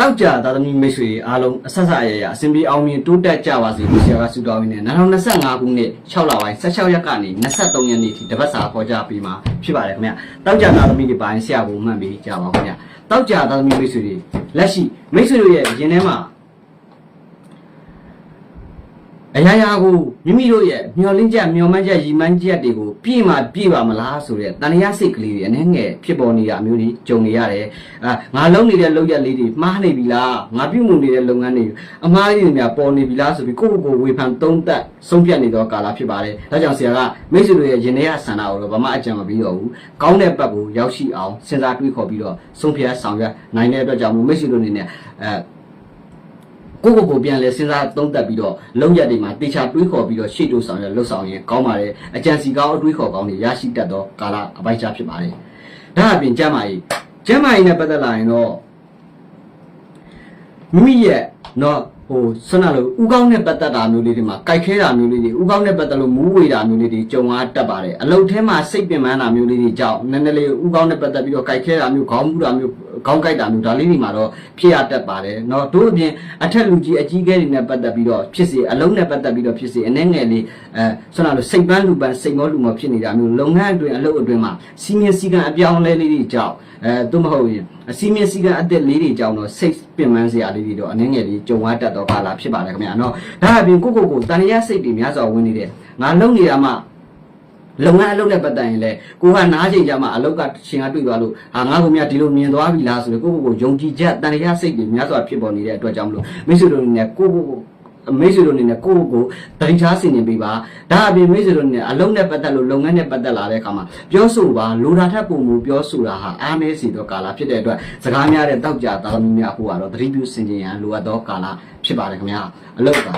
တောက်ကြသာသမီမိတ်ဆွေအားလုံးအဆက်ဆက်အရရအစဉ်ပြေအောင်မြင်တိုးတက်ကြပါစေလို့ဆရာကဆုတောင်းရင်းနဲ့2025ခုနှစ်6လပိုင်း16ရက်ကနေ23ရက်နေ့ထိတပတ်စာခေါ်ကြပြီးမှဖြစ်ပါတယ်ခင်ဗျတောက်ကြသာသမီတွေပိုင်းဆရာကိုမှတ်ပြီးကြပါခင်ဗျတောက်ကြသာသမီမိတ်ဆွေတွေလက်ရှိမိတ်ဆွေတို့ရဲ့ရင်ထဲမှာ အရာရာကိုမိမိတို့ရဲ့မျောလင်းချက်မျောမှန်းချက်ရည်မှန်းချက်တွေကိုပြည့်မှပြည့်ပါမလားဆိုတဲ့တန်ရာစိတ်ကလေးတွေအနှဲငယ်ဖြစ်ပေါ်နေတာမျိုးတွေကြုံနေရတယ်အာငါလုံးနေတဲ့လောက်ရက်လေးတွေမှားနေပြီလားငါပြုတ်မှုနေတဲ့လုပ်ငန်းတွေအမားကြီးတွေများပေါ်နေပြီလားဆိုပြီးကိုယ့်ကိုယ်ကိုဝေဖန်သုံးသပ်ဆုံးဖြတ်နေတော့ကာလဖြစ်ပါတယ်ဒါကြောင့်ဆရာကမိတ်ဆွေတို့ရဲ့ရင်ထဲကဆန္ဒကိုတော့ဘာမှအကြံမပေးတော့ဘူးကောင်းတဲ့ဘက်ကိုရောက်ရှိအောင်စဉ်းစားတွေးခေါ်ပြီးတော့ဆုံးဖြတ်ဆောင်ရွက်နိုင်တဲ့အတွက်ကြောင့်မို့မိတ်ဆွေတို့အနေနဲ့အဲ ကိုယ့်ကိုယ်ကိုပြန်လဲစဉ်းစားသုံးသပ်ပြီးတော့လုံရက်တွေမှာတေချာတွေးခေါ်ပြီးတော့ရှေ့တိုးဆောင်ရလှုပ်ဆောင်ရင်ကောင်းပါတယ်အကြံစီကောင်းအတွေးခေါ်ကောင်းတွေရရှိတတ်သောကာလအပိုင်းခြားဖြစ်ပါတယ်ဒါအပြင်ကျမ်းမာရေးကျမ်းမာရေးနဲ့ပတ်သက်လာရင်တော့မိမိရဲ့တော့ဟိုဆွမ်းနာလို့ဥကောင်းနဲ့ပတ်သက်တာမျိုးလေးတွေမှာကြိုက်ခဲတာမျိုးလေးတွေဥကောင်းနဲ့ပတ်သက်လို့မူးဝေတာမျိုးလေးတွေကြုံရတတ်ပါတယ်အလုတ်ထဲမှာစိတ်ပင်ပန်းတာမျိုးလေးတွေကြောင့်နည်းနည်းလေးဥကောင်းနဲ့ပတ်သက်ပြီးတော့ကြိုက်ခဲတာမျိုးခေါင်းမူတာမျိုး ခေါင်းကြိုက်တာမျိုးဒါလေးတွေမှာတော့ဖြစ်ရတတ်ပါတယ်เนาะတို့အပြင်အထက်လူကြီးအကြီးကဲတွေနဲ့ပတ်သက်ပြီးတော့ဖြစ်စေအလုံးနဲ့ပတ်သက်ပြီးတော့ဖြစ်စေအနေငယ်လေးအဲဆွမ်းနာလို့စိတ်ပန်းလူပန်းစိတ်မောလူမောဖြစ်နေတာမျိုးလုပ်ငန်းအတွင်းအလုပ်အတွင်းမှာစီမင်းစည်းကံအပြောင်းအလဲလေးတွေကြောင့်အဲသို့မဟုတ်ရင်အစီမင်းစည်းကံအသက်လေးတွေကြောင့်တော့စိတ်ပင်ပန်းစရာလေးတွေတော့အနေငယ်လေးကြုံရတတ်တော့ကာလာဖြစ်ပါတယ်ခင်ဗျာเนาะဒါအပြင်ကိုကိုကိုတန်ရစိတ်တွေများစွာဝင်နေတယ်ငါလုံနေတာမှ လုပ်ငန်းအလုပ်နဲ့ပတ်သက်ရင်လည်းကိုကနားချိန်ကြမှာအလုပ်ကရှင်ကတွေ့သွားလို့ဟာငါကမြဒီလိုမြင်သွားပြီလားဆိုတော့ကိုကိုကိုယုံကြည်ချက်တန်ရာစိတ်တွေများစွာဖြစ်ပေါ်နေတဲ့အတွက်ကြောင့်မလို့မိတ်ဆွေတို့အနေနဲ့ကိုကိုကိုမိတ်ဆွေတို့အနေနဲ့ကိုကိုကိုတတိထားဆင်နေပေးပါဒါအပြင်မိတ်ဆွေတို့အနေနဲ့အလုပ်နဲ့ပတ်သက်လို့လုပ်ငန်းနဲ့ပတ်သက်လာတဲ့အခါမှာပြောဆိုပါလိုတာထက်ပုံမူပြောဆိုတာဟာအားနည်းစီတော့ကာလာဖြစ်တဲ့အတွက်စကားများတဲ့တောက်ကြသားသမီးများဟိုကတော့တတိပြုဆင်ခြင်ရန်လိုအပ်သောကာလာဖြစ်ပါတယ်ခင်ဗျာအလုပ်ပါ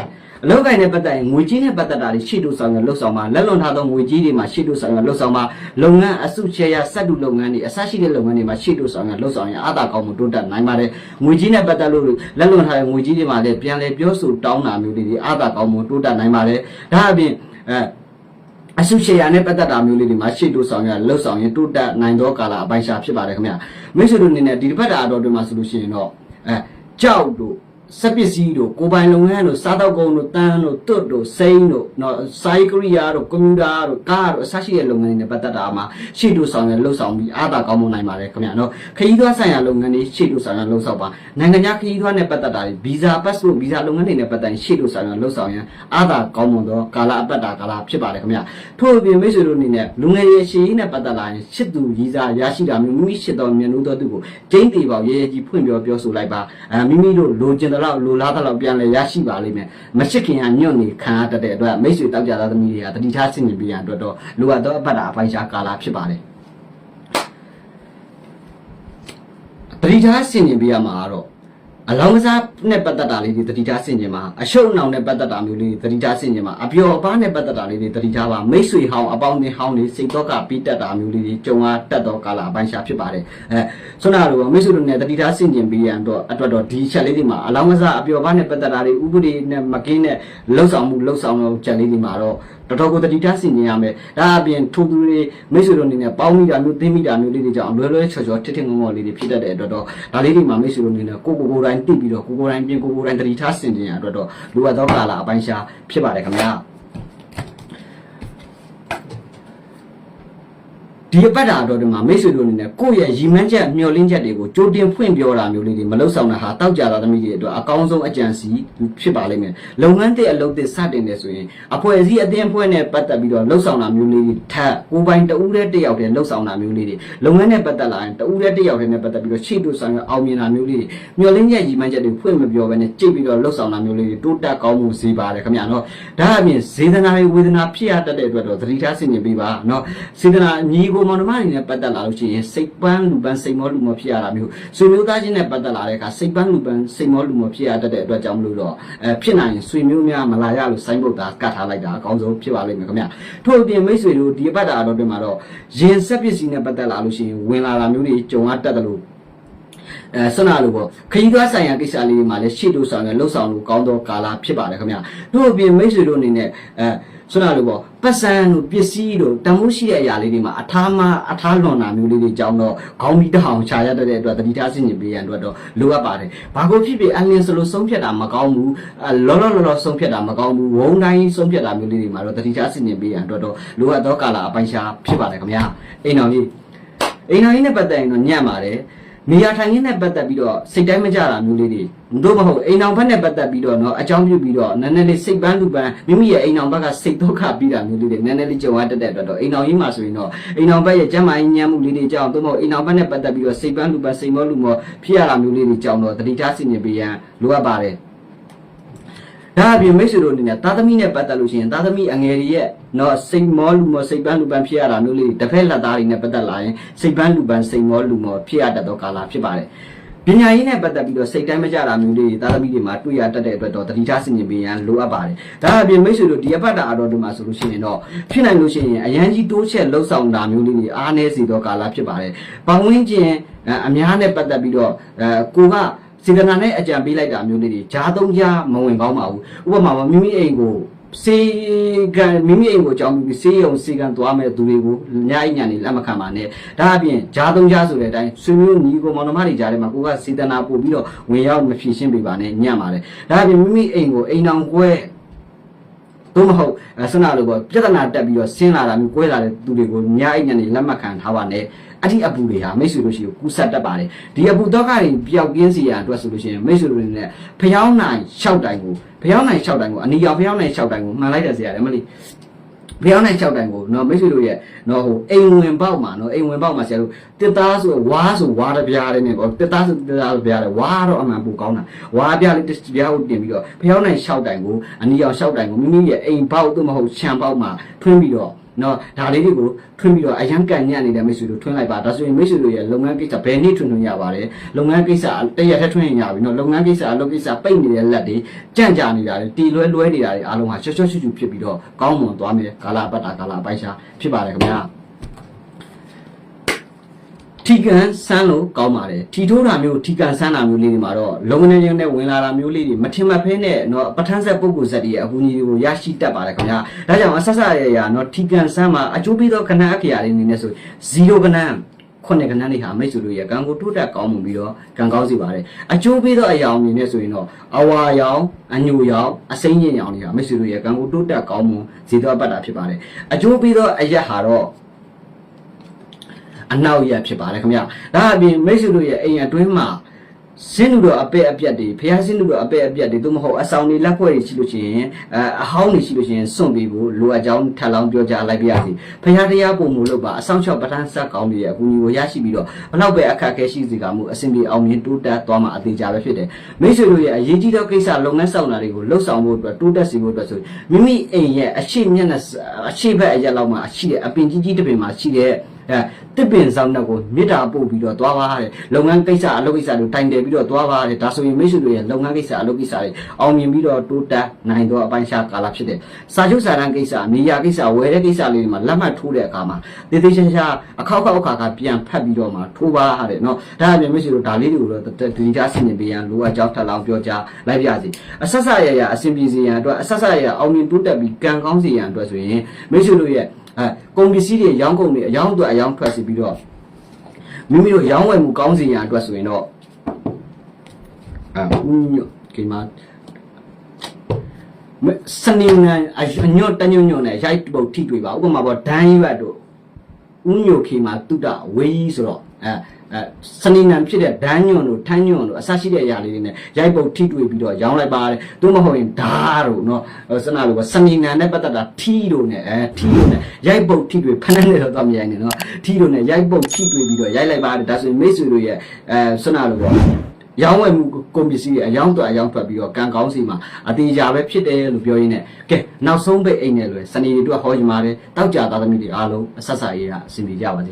အလောက်ကိုင်းနဲ့ပတ်သက်ရင်ငွေကြီးနဲ့ပတ်သက်တာတွေရှေ့တို့ဆောင်ရလှုပ်ဆောင်ပါလက်လွန်ထားသောငွေကြီးတွေမှာရှေ့တို့ဆောင်ရလှုပ်ဆောင်ပါလုပ်ငန်းအစုချဲရစက်တူလုပ်ငန်းတွေအစရှိတဲ့လုပ်ငန်းတွေမှာရှေ့တို့ဆောင်ရလှုပ်ဆောင်ရင်အားသာကောင်းမှုတိုးတက်နိုင်ပါတယ်ငွေကြီးနဲ့ပတ်သက်လို့လက်လွန်ထားတဲ့ငွေကြီးတွေမှာလည်းပြန်လဲပြောဆိုတောင်းတာမျိုးတွေအားသာကောင်းမှုတိုးတက်နိုင်ပါတယ်ဒါအပြင်အဲအစုရှေ့ရနဲ့ပတ်သက်တာမျိုးလေးတွေမှာရှေ့တို့ဆောင်ရလှုပ်ဆောင်ရင်တိုးတက်နိုင်သောကာလအပိုင်းရှားဖြစ်ပါတယ်ခင်ဗျာမိတ်ဆွေတို့အနေနဲ့ဒီတစ်ပတ်တာအတော်တွင်မှာဆိုလို့ရှိရင်တော့အဲကြောက်တို့ စက်ပစ္စည်းတို့ကိုယ်ပိုင်လုပ်ငန်းတို့စားတောက်ကုန်တို့တန်းတို့တွတ်တို့စိမ်းတို့နော်စိုက်ကရိယာတို့ကွန်ပျူတာတို့ကားတို့အစရှိတဲ့လုပ်ငန်းတွေနဲ့ပတ်သက်တာမှာရှေ့တို့ဆောင်ရလှုပ်ဆောင်ပြီးအားသာကောင်းမွန်နိုင်ပါတယ်ခင်ဗျာနော်ခရီးသွားဆိုင်ရာလုပ်ငန်းတွေရှေ့တို့ဆောင်ရလှုပ်ဆောင်ပါနိုင်ငံခြားခရီးသွားနဲ့ပတ်သက်တာတွေဗီဇာပတ်စ်ပို့ဗီဇာလုပ်ငန်းတွေနဲ့ပတ်သက်ရင်ရှေ့တို့ဆောင်ရလှုပ်ဆောင်ရန်အားသာကောင်းမွန်သောကာလအပတ်တာကာလဖြစ်ပါတယ်ခင်ဗျာထို့အပြင်မိတ်ဆွေတို့အနေနဲ့လူငယ်ရဲ့ရှေ့နဲ့ပတ်သက်လာရင်ရှစ်သူဗီဇာရရှိတာမျိုးမိမိရှစ်တော်မြန်လို့တော့သူကိုကျင်းတေပေါရဲရဲကြီးဖွင့်ပြောပြောဆိုလိုက်ပါအဲမိမိတို့လိုချင်တဲ့လောက်လိုလားတဲ့လောက်ပြန်လဲရရှိပါလိမ့်မယ်မချစ်ခင်ကညွန့်နေခံရတတ်တဲ့အတွက်မိတ်ဆွေတောက်ကြသားသမီးတွေကတတိထားဆင်မြင်ပြရန်အတွက်တော့လိုအပ်သောအပတ်တာအပိုင်းခြားကာလဖြစ်ပါတယ်တတိထားဆင်မြင်ပြရမှာကတော့ အလောင်းကစားနဲ့ပတ်သက်တာလေးတွေတတိထားဆင်ခြင်မှာအရှုံနှောင်နဲ့ပတ်သက်တာမျိုးလေးတွေတတိထားဆင်ခြင်မှာအပျော်အပားနဲ့ပတ်သက်တာလေးတွေတတိထားပါမိတ်ဆွေဟောင်းအပေါင်းအသင်းဟောင်းတွေစိတ်တော့ကပြီးတက်တာမျိုးလေးတွေကြုံရတတ်သောကာလအပိုင်းရှာဖြစ်ပါတယ်အဲဆွမ်းနာလိုမိတ်ဆွေတို့နဲ့တတိထားဆင်ခြင်ပြီးရန်တော့အတွက်တော့ဒီချက်လေးတွေမှာအလောင်းကစားအပျော်အပားနဲ့ပတ်သက်တာတွေဥပဒေနဲ့မကင်းတဲ့လှုပ်ဆောင်မှုလှုပ်ဆောင်မှုချက်လေးတွေမှာတော့ တော်တော်ကိုတတိထားဆင်ခြင်ရမယ်ဒါအပြင်ထိုးသူတွေမိတ်ဆွေတို့အနေနဲ့ပေါင်းမိတာမျိုးသိမိတာမျိုးလေးတွေကြောင့်လွယ်လွယ်ချော်ချော်ထစ်ထစ်ငုံငုံလေးတွေဖြစ်တတ်တဲ့အတွက်တော့ဒါလေးတွေမှာမိတ်ဆွေတို့အနေနဲ့ကိုကိုကိုယ်တိုင်းသိပြီးတော့ကိုကိုယ်တိုင်းပြင်ကိုကိုယ်တိုင်းတတိထားဆင်ခြင်ရအတွက်တော့လိုအပ်သောကာလအပိုင်းရှားဖြစ်ပါတယ်ခင်ဗျာ ဒီအပတ်တာတော့ဒီမှာမိတ်ဆွေတို့အနေနဲ့ကိုယ့်ရဲ့ရီမန်းချက်မျှော်လင့်ချက်တွေကိုကြိုတင်ဖွင့်ပြောတာမျိုးလေးတွေမလုပ်ဆောင်တာဟာတောက်ကြတာသမီးတွေအတွက်အကောင်းဆုံးအကြံစီဖြစ်ပါလိမ့်မယ်လုပ်ငန်းတဲ့အလုပ်တွေစတင်နေဆိုရင်အဖွဲ့အစည်းအသင်းအဖွဲ့နဲ့ပတ်သက်ပြီးတော့လှုပ်ဆောင်တာမျိုးလေးတွေထပ်ကိုယ်ပိုင်တဦးတည်းတစ်ယောက်တည်းလှုပ်ဆောင်တာမျိုးလေးတွေလုပ်ငန်းနဲ့ပတ်သက်လာရင်တဦးတည်းတစ်ယောက်တည်းနဲ့ပတ်သက်ပြီးတော့ရှေ့တို့ဆောင်ရအောင်မြင်တာမျိုးလေးတွေမျှော်လင့်ချက်ရီမန်းချက်တွေဖွင့်မပြောဘဲနဲ့ကြိတ်ပြီးတော့လှုပ်ဆောင်တာမျိုးလေးတွေတိုးတက်ကောင်းမှုစေပါတယ်ခင်ဗျာနော်ဒါအပြင်ဇေဒနာတွေဝေဒနာဖြစ်ရတတ်တဲ့အတွက်တော့သတိထားဆင်ခြင်ပေးပါနော်စေဒနာညီကိုမောင်နှမတွေနဲ့ပတ်သက်လာလို့ရှိရင်စိတ်ပန်းလူပန်းစိတ်မောလူမောဖြစ်ရတာမျိုးဆွေမျိုးသားချင်းနဲ့ပတ်သက်လာတဲ့အခါစိတ်ပန်းလူပန်းစိတ်မောလူမောဖြစ်ရတတ်တဲ့အတွက်ကြောင့်မလို့တော့အဲဖြစ်နိုင်ရင်ဆွေမျိုးများမလာရလို့စိုင်းပုတ်တာကတ်ထားလိုက်တာအကောင်းဆုံးဖြစ်ပါလိမ့်မယ်ခင်ဗျာထို့အပြင်မိတ်ဆွေတို့ဒီအပတ်တာတော့တွင်မှာတော့ရင်ဆက်ပစ္စည်းနဲ့ပတ်သက်လာလို့ရှိရင်ဝင်လာတာမျိုးတွေကြုံရတတ်တယ်လို့ အဲဆွမ်းနာလို့ပေါ့ခရီးသွားဆိုင်ရာကိစ္စလေးတွေမှာလည်းရှေ့တို့ဆောင်ရလှုပ်ဆောင်လို့ကောင်းသောကာလဖြစ်ပါတယ်ခင်ဗျာတို့အပြင်မိတ်ဆွေတို့အနေနဲ့အဲဆွမ်းနာလို့ပေါ့ပတ်စံတို့ပစ္စည်းတို့တန်ဖိုးရှိတဲ့အရာလေးတွေမှာအထားမအထားလွန်တာမျိုးလေးတွေကြောင်းတော့ခေါင်းပြီးတအောင်ခြာရတတ်တဲ့အတွက်တတိထားစင်ကြီးပေးရန်အတွက်တော့လိုအပ်ပါတယ်ဘာကိုဖြစ်ဖြစ်အလင်းစလို့ဆုံးဖြတ်တာမကောင်းဘူးအဲလောလောလောလောဆုံးဖြတ်တာမကောင်းဘူးဝုံတိုင်းဆုံးဖြတ်တာမျိုးလေးတွေမှာတော့တတိထားစင်ကြီးပေးရန်အတွက်တော့လိုအပ်သောကာလအပိုင်းရှားဖြစ်ပါတယ်ခင်ဗျာအိမ်တော်ကြီးအိမ်တော်ကြီးနဲ့ပတ်သက်ရင်တော့ညံ့ပါတယ် နေရာထိုင်ခင်းနဲ့ပတ်သက်ပြီးတော့စိတ်တိုင်းမကြတာမျိုးလေးတွေတို့မဟုတ်အိမ်အောင်ဘက်နဲ့ပတ်သက်ပြီးတော့เนาะအကြောင်းပြုပြီးတော့နည်းနည်းလေးစိတ်ပန်းလူပန်းမိမိရဲ့အိမ်အောင်ဘက်ကစိတ်ဒုက္ခပြီးတာမျိုးလေးတွေနည်းနည်းလေးကြုံရတတ်တဲ့အတွက်တော့အိမ်အောင်ကြီးမှာဆိုရင်တော့အိမ်အောင်ဘက်ရဲ့ကျန်းမာရေးညံ့မှုလေးတွေကြောင့်တို့မဟုတ်အိမ်အောင်ဘက်နဲ့ပတ်သက်ပြီးတော့စိတ်ပန်းလူပန်းစိတ်မောလူမောဖြစ်ရတာမျိုးလေးတွေကြောင့်တော့တတိထားစီနေပေးရန်လိုအပ်ပါတယ် ဒါအပြင်မိတ်ဆွေတို့အနေနဲ့သားသမီးနဲ့ပတ်သက်လို့ရှိရင်သားသမီးအငယ်တွေရဲ့တော့စိတ်မောလူမောစိတ်ပန်းလူပန်းဖြစ်ရတာမျိုးလေးတစ်ဖက်လက်သားတွေနဲ့ပတ်သက်လာရင်စိတ်ပန်းလူပန်းစိတ်မောလူမောဖြစ်ရတတ်သောကာလဖြစ်ပါတယ်ပညာရေးနဲ့ပတ်သက်ပြီးတော့စိတ်တိုင်းမကြတာမျိုးလေးတွေသားသမီးတွေမှာတွေ့ရတတ်တဲ့အတွက်တော့တတိထားစင်ရင်ပေးရန်လိုအပ်ပါတယ်ဒါအပြင်မိတ်ဆွေတို့ဒီအပတ်တာအတော်ဒီမှာဆိုလို့ရှိရင်တော့ဖြစ်နိုင်လို့ရှိရင်အရန်ကြီးတိုးချက်လှုပ်ဆောင်တာမျိုးလေးတွေအားနည်းစေသောကာလဖြစ်ပါတယ်။ပတ်ဝန်းကျင်အများနဲ့ပတ်သက်ပြီးတော့အဲကိုက စေတနာနဲ့အကြံပေးလိုက်တာမျိုးလေးတွေဂျားသုံးကြားမဝင်ကောင်းပါဘူးဥပမာမှာမိမိအိမ်ကိုစေကံမိမိအိမ်ကိုကြောင်းပြီးစေယုံစေကံသွားမဲ့သူတွေကိုညအိညာနေလက်မခံပါနဲ့ဒါအပြင်ဂျားသုံးကြားဆိုတဲ့အတိုင်းဆွေမျိုးညီကိုမောင်နှမတွေကြားထဲမှာကိုကစေတနာပို့ပြီးတော့ဝင်ရောက်မဖြည့်ရှင်းပေးပါနဲ့ညံ့ပါတယ်ဒါအပြင်မိမိအိမ်ကိုအိမ်အောင်ကွဲ တို့မဟုတ်အဲဆွနာလို့ပေါ့ပြဿနာတက်ပြီးတော့ဆင်းလာတာမျိုးကွဲလာတဲ့သူတွေကိုညအိညာနေလက်မခံထားပါနဲ့အဲ့ဒီအပူတွေဟာမိတ်ဆွေတို့ရှိကိုကူးဆက်တတ်ပါတယ်ဒီအပူတော့ကတွေပျောက်ကင်းစီရအတွက်ဆိုလို့ရှိရင်မိတ်ဆွေတို့တွေနဲ့ဖျောင်းနိုင်၆တိုင်ကိုဖျောင်းနိုင်၆တိုင်ကိုအနီရောင်ဖျောင်းနိုင်၆တိုင်ကိုမှန်လိုက်တယ်ဆရာတယ်မလေး ဖျောင်းနိုင်၆တိုင်ကိုနော်မိတ်ဆွေတို့ရဲ့နော်ဟိုအိမ်ဝင်ပေါက်မှာနော်အိမ်ဝင်ပေါက်မှာဆရာတို့တစ်သားဆိုဝါဆိုဝါတပြားလေးနဲ့ပေါ့တစ်သားဆိုတစ်သားဆိုပြားလေးဝါတော့အမှန်ပူကောင်းတာဝါပြားလေးတစ်ပြားကိုတင်ပြီးတော့ဖျောင်းနိုင်၆တိုင်ကိုအနီရောင်၆တိုင်ကိုမိမိရဲ့အိမ်ပေါက်သို့မဟုတ်ခြံပေါက်မှာထွင်းပြီးတော့ နော်ဒါလေးတွေကိုထွင်းပြီးတော့အရန်ကန်ညံ့နေတဲ့မိတ်ဆွေတို့ထွင်းလိုက်ပါဒါဆိုရင်မိတ်ဆွေတို့ရဲ့လုပ်ငန်းကိစ္စဘယ်နေ့ထွင်းထွင်းရပါတယ်လုပ်ငန်းကိစ္စတရက်ထက်ထွင်းရင်ရပြီနော်လုပ်ငန်းကိစ္စအလုပ်ကိစ္စပိတ်နေတဲ့လက်တွေကြန့်ကြာနေတာတွေတီလွဲလွဲနေတာတွေအားလုံးဟာချွတ်ချွတ်ချွတ်ချွတ်ဖြစ်ပြီးတော့ကောင်းမွန်သွားမယ်ကာလပတ်တာကာလပိုက်ရှားဖြစ်ပါတယ်ခင်ဗျာ ထီကန်ဆန်းလို့ကောင်းပါတယ်ထီထိုးတာမျိုးထီကန်ဆန်းတာမျိုးလေးတွေမှာတော့လုံငနေချင်းနဲ့ဝင်လာတာမျိုးလေးတွေမထင်မှတ်ဖဲနဲ့เนาะပထန်းဆက်ပုဂ္ဂိုလ်ဆက်တွေရဲ့အကူအညီတွေကိုရရှိတတ်ပါတယ်ခင်ဗျာဒါကြောင့်အဆက်ဆက်ရရเนาะထီကန်ဆန်းမှာအကျိုးပေးသောခဏအခရာလေးနေနဲ့ဆို0ခဏခုနှစ်ကဏ္ဍလေးဟာမိတ်ဆွေတို့ရဲ့ကံကိုတိုးတက်ကောင်းမှုပြီးတော့ကံကောင်းစေပါတယ်အကျိုးပေးသောအရာအနေနဲ့ဆိုရင်တော့အဝါရောင်အညိုရောင်အစိမ့်ညင်ရောင်တွေဟာမိတ်ဆွေတို့ရဲ့ကံကိုတိုးတက်ကောင်းမှုစေသောပတ်တာဖြစ်ပါတယ်အကျိုးပေးသောအရာဟာတော့ အနောက်ရဖြစ်ပါတယ်ခင်ဗျဒါအပြင်မိတ်ဆွေတို့ရဲ့အိမ်အတွင်းမှာစင်းလူတော်အပဲ့အပြက်တွေဖះစင်းလူတော်အပဲ့အပြက်တွေသို့မဟုတ်အဆောင်တွေလက်ဖွဲ့တွေရှိလို့ရှိရင်အအဟောင်းတွေရှိလို့ရှိရင်စွန့်ပေးဖို့လိုအပ်ကြောင်းထပ်လောင်းပြောကြားလိုက်ပါရစေဖះတရားပုံမှုလို့ပါအဆောင်ချောက်ပဋ္ဌာန်းဆက်ကောင်းတွေရဲ့အကူအညီကိုရရှိပြီးတော့ဘလောက်ပဲအခက်အခဲရှိစေကမှုအဆင်ပြေအောင်မြင်တိုးတက်သွားမှာအသေးချာပဲဖြစ်တယ်မိတ်ဆွေတို့ရဲ့အရေးကြီးသောကိစ္စလုပ်ငန်းဆောင်တာတွေကိုလှုပ်ဆောင်ဖို့အတွက်တိုးတက်စေဖို့အတွက်ဆိုမိမိအိမ်ရဲ့အရှိမျက်နှာအရှိဘက်အရက်လောက်မှာရှိတဲ့အပင်ကြီးကြီးတစ်ပင်မှာရှိတဲ့ အဲတစ်ပင်ဆောင်တော့ကိုမေတ္တာပို့ပြီးတော့သွားပါတဲ့လုပ်ငန်းကိစ္စအလုပ်ကိစ္စတွေတိုင်တယ်ပြီးတော့သွားပါတဲ့ဒါဆိုရင်မိတ်ဆွေတွေရဲ့လုပ်ငန်းကိစ္စအလုပ်ကိစ္စတွေအောင်မြင်ပြီးတော့တိုးတက်နိုင်တော့အပိုင်းခြားကာလဖြစ်တဲ့စာချုပ်စာတမ်းကိစ္စနေရာကိစ္စဝယ်တဲ့ကိစ္စလေးတွေမှာလက်မှတ်ထိုးတဲ့အခါမှာတေးသေးချာချာအခောက်အခောက်အခါခါပြန်ဖတ်ပြီးတော့မှထိုးပါတဲ့နော်ဒါအပြင်မိတ်ဆွေတို့ဒါလေးတွေကိုတော့ဒွေကြဆင်မြင်ပေးရန်လိုအပ်ကြောင်းထပ်လောင်းပြောကြားလိုက်ပြစီအဆက်ဆက်ရရအဆင်ပြေစေရန်အတွက်အဆက်ဆက်ရရအောင်မြင်တိုးတက်ပြီးကံကောင်းစေရန်အတွက်ဆိုရင်မိတ်ဆွေတို့ရဲ့ အဲကုန်ပစ္စည်းတွေရောင်းကုန်တွေအယောင်းအတွက်အယောင်းထွက်စီပြီးတော့မိမိတို့ရောင်းဝယ်မှုကောင်းစီရန်အတွက်ဆိုရင်တော့အဲဦးညဒီမှာမစနေနံအညွတ်တညွတ်ညွတ်နဲ့ရိုက်ပုတ်ထိတွေ့ပါဥပမာပေါ့ဒန်းရွက်တို့ဦးညိုခေမှာတုဒဝေးကြီးဆိုတော့ အဲစနေနံဖြစ်တဲ့ဒန်းညွန့်တို့ထန်းညွန့်တို့အစရှိတဲ့အရာလေးတွေနဲ့ရိုက်ပုတ်ထိတွေ့ပြီးတော့ရောင်းလိုက်ပါတယ်သူမဟုတ်ရင်ဓာတို့နော်စနာလိုကစနေနံနဲ့ပတ်သက်တာထီတို့နဲ့အဲထီတို့နဲ့ရိုက်ပုတ်ထိတွေ့ဖဏနဲ့တော့တော့မရိုက်နဲ့နော်ထီတို့နဲ့ရိုက်ပုတ်ထိတွေ့ပြီးတော့ရိုက်လိုက်ပါတယ်ဒါဆိုရင်မိတ်ဆွေတို့ရဲ့အဲစနာလိုကရောင်းဝယ်မှုကုန်ပစ္စည်းအယောင်းတော့အယောင်းထွက်ပြီးတော့ကံကောင်းစီမှာအတေချာပဲဖြစ်တယ်လို့ပြောရင်းနဲ့ကဲနောက်ဆုံးပိတ်အိမ်နဲ့လွယ်စနေတွေတို့ဟောကြမှာတယ်တောက်ကြသားသမီးတွေအားလုံးအဆက်ဆက်ရေးရအစီအမီကြပါစေ